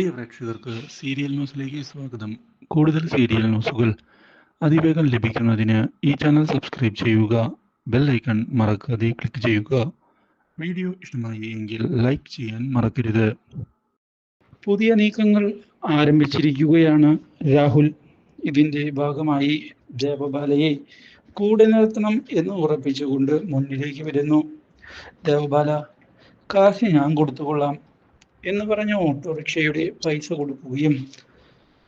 പ്രിയ പ്രേക്ഷകർക്ക് സീരിയൽ ന്യൂസിലേക്ക് സ്വാഗതം. കൂടുതൽ സീരിയൽ ന്യൂസുകൾ അതിവേഗം ലഭിക്കുന്നതിന് ഈ ചാനൽ സബ്സ്ക്രൈബ് ചെയ്യുക ബെൽ ഐക്കൺ മറക്കാതെ ക്ലിക്ക് ചെയ്യുക. വീഡിയോ ഇഷ്ടമായി എങ്കിൽ ലൈക്ക് ചെയ്യാൻ മറക്കരുത്. പുതിയ നീക്കങ്ങൾ ആരംഭിച്ചിരിക്കുകയാണ് രാഹുൽ. ഇതിന്റെ ഭാഗമായി ദേവബാലയെ കൂടെ നിർത്തണം എന്ന് ഉറപ്പിച്ചുകൊണ്ട് മുന്നിലേക്ക് വരുന്നു. ദേവബാല കാശ് ഞാൻ കൊടുത്തുകൊള്ളാം. എന്ന് പറഞ്ഞ ഓട്ടോറിക്ഷയുടെ പൈസ കൊടുക്കുകയും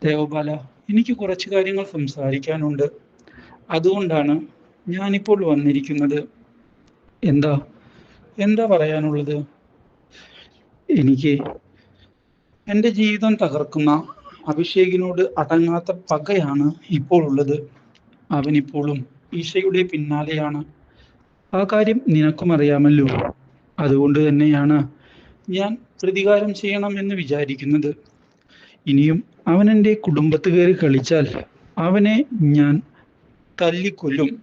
ദേവബാല എനിക്ക് കുറച്ച് കാര്യങ്ങൾ സംസാരിക്കാനുണ്ട്. അതുകൊണ്ടാണ് ഞാനിപ്പോൾ വന്നിരിക്കുന്നത്. എന്താ? എന്താ പറയാനുള്ളത്? എനിക്ക് എന്റെ ജീവിതം തകർക്കുന്ന അഭിഷേകിനോട് അടങ്ങാത്ത പകയാണ് ഇപ്പോൾ ഉള്ളത്. അവനിപ്പോഴും ഈശയുടെ പിന്നാലെയാണ്. ആ കാര്യം നിനക്കും അറിയാമല്ലോ. അതുകൊണ്ട് തന്നെയാണ് ഞാൻ പ്രതികാരം ചെയ്യണം എന്ന് വിചാരിക്കുന്നത്. ഇനിയും അവൻ എന്റെ കുടുംബത്ത് കയറി കളിച്ചാൽ അവനെ ഞാൻ തല്ലിക്കൊല്ലും.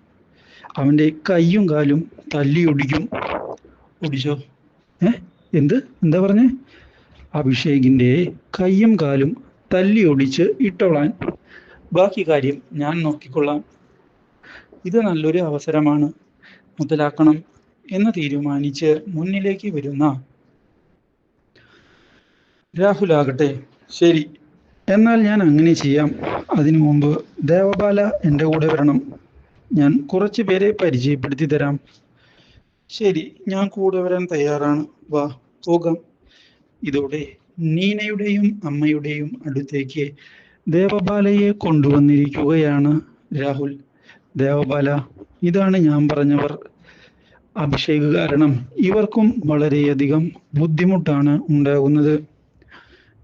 അവന്റെ കയ്യും കാലും തല്ലി ഒടിക്കും. ഒടിച്ചോ? ഏ? എന്ത്? എന്താ പറഞ്ഞേ? അഭിഷേകിന്റെ കയ്യും കാലും തല്ലി ഒടിച്ച് ഇട്ടോളാൻ. ബാക്കി കാര്യം ഞാൻ നോക്കിക്കൊള്ളാം. ഇത് നല്ലൊരു അവസരമാണ്. മുതലാക്കണം എന്ന് തീരുമാനിച്ച് മുന്നിലേക്ക് വരുന്ന രാഹുലാകട്ടെ. ശരി. എന്നാൽ ഞാൻ അങ്ങനെ ചെയ്യാം. അതിനു മുമ്പ് ദേവബാല എന്റെ കൂടെ വരണം. ഞാൻ കുറച്ച് പേരെ പരിചയപ്പെടുത്തി തരാം. ശരി ഞാൻ കൂടെ വരാൻ തയ്യാറാണ്. വാ പോകാം. ഇതോടെ നീനയുടെയും അമ്മയുടെയും അടുത്തേക്ക് ദേവബാലയെ കൊണ്ടുവന്നിരിക്കുകയാണ് രാഹുൽ. ദേവബാല ഇതാണ് ഞാൻ പറഞ്ഞവർ. അഭിഷേക് കാരണം ഇവർക്കും വളരെയധികം ബുദ്ധിമുട്ടാണ് ഉണ്ടാകുന്നത്.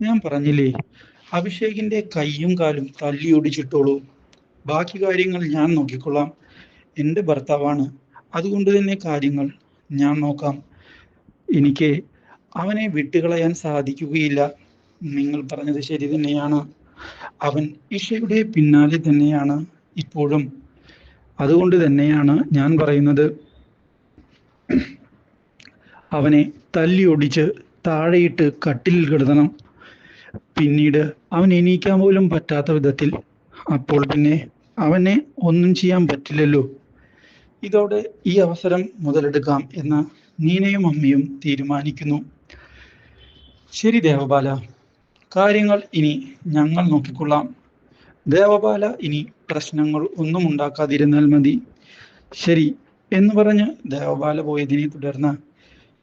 ഞാൻ പറഞ്ഞില്ലേ? അഭിഷേകിന്റെ കൈയും കാലും തല്ലി ഒടിച്ചിട്ടോളൂ. ബാക്കി കാര്യങ്ങൾ ഞാൻ നോക്കിക്കൊള്ളാം. എന്റെ ഭർത്താവാണ്. അതുകൊണ്ട് തന്നെ കാര്യങ്ങൾ ഞാൻ നോക്കാം. എനിക്ക് അവനെ വിട്ടുകളയാൻ സാധിക്കുകയില്ല. നിങ്ങൾ പറഞ്ഞത് ശരി തന്നെയാണ്. അവൻ ഇഷയുടെ പിന്നാലെ തന്നെയാണ് ഇപ്പോഴും. അതുകൊണ്ട് തന്നെയാണ് ഞാൻ പറയുന്നത്. അവനെ തല്ലി ഒടിച്ച് താഴെയിട്ട് കട്ടിലിൽ കിടത്തണം. പിന്നീട് അവൻ എണീക്കാൻ പോലും പറ്റാത്ത വിധത്തിൽ അപ്പോൾ പിന്നെ അവനെ ഒന്നും ചെയ്യാൻ പറ്റില്ലല്ലോ. ഇതോടെ ഈ അവസരം മുതലെടുക്കാം എന്ന് നീനയും അമ്മയും തീരുമാനിക്കുന്നു. ശരി ദേവബാല കാര്യങ്ങൾ ഇനി ഞങ്ങൾ നോക്കിക്കൊള്ളാം. ദേവബാല ഇനി പ്രശ്നങ്ങൾ ഒന്നും ഉണ്ടാക്കാതിരുന്നാൽ മതി. ശരി എന്ന് പറഞ്ഞ് ദേവബാല പോയതിനെ തുടർന്ന്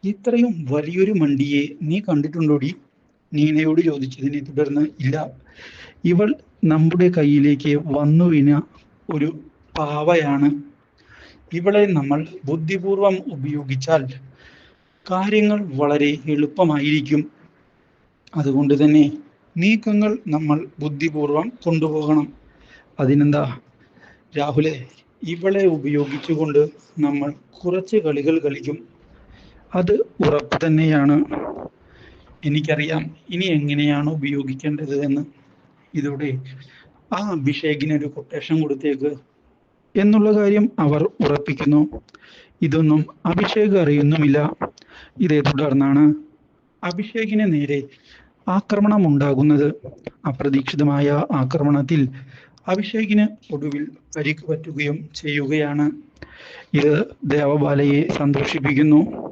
ഇത്രയും വലിയൊരു മണ്ടിയെ നീ കണ്ടിട്ടുണ്ടോടി? നീനയോട് ചോദിച്ചതിനെ തുടർന്ന് ഇല്ല. ഇവൾ നമ്മുടെ കയ്യിലേക്ക് വന്നു വീണ ഒരു പാവയാണ്. ഇവളെ നമ്മൾ ബുദ്ധിപൂർവം ഉപയോഗിച്ചാൽ കാര്യങ്ങൾ വളരെ എളുപ്പമായിരിക്കും. അതുകൊണ്ട് തന്നെ നീക്കങ്ങൾ നമ്മൾ ബുദ്ധിപൂർവം കൊണ്ടുപോകണം. അതിനെന്താ? രാഹുലെ ഇവളെ ഉപയോഗിച്ചുകൊണ്ട് നമ്മൾ കുറച്ച് കളികൾ കളിക്കും. അത് ഉറപ്പ് തന്നെയാണ്. എനിക്കറിയാം. ഇനി എങ്ങനെയാണ് ഉപയോഗിക്കേണ്ടത് എന്ന് ഇതോടെ ആ അഭിഷേകിന് ഒരു കൊട്ടേഷൻ കൊടുത്തേക്ക് എന്നുള്ള കാര്യം അവർ ഉറപ്പിക്കുന്നു. ഇതൊന്നും അഭിഷേക് അറിയുന്നുമില്ല. ഇതേ തുടർന്നാണ് അഭിഷേകിന് നേരെ ആക്രമണം ഉണ്ടാകുന്നത്. അപ്രതീക്ഷിതമായ ആക്രമണത്തിൽ അഭിഷേകിന് ഒടുവിൽ പരിക്ക് പറ്റുകയും ചെയ്യുകയാണ്. ഇത് ദേവബാലയെ സന്തോഷിപ്പിക്കുന്നു.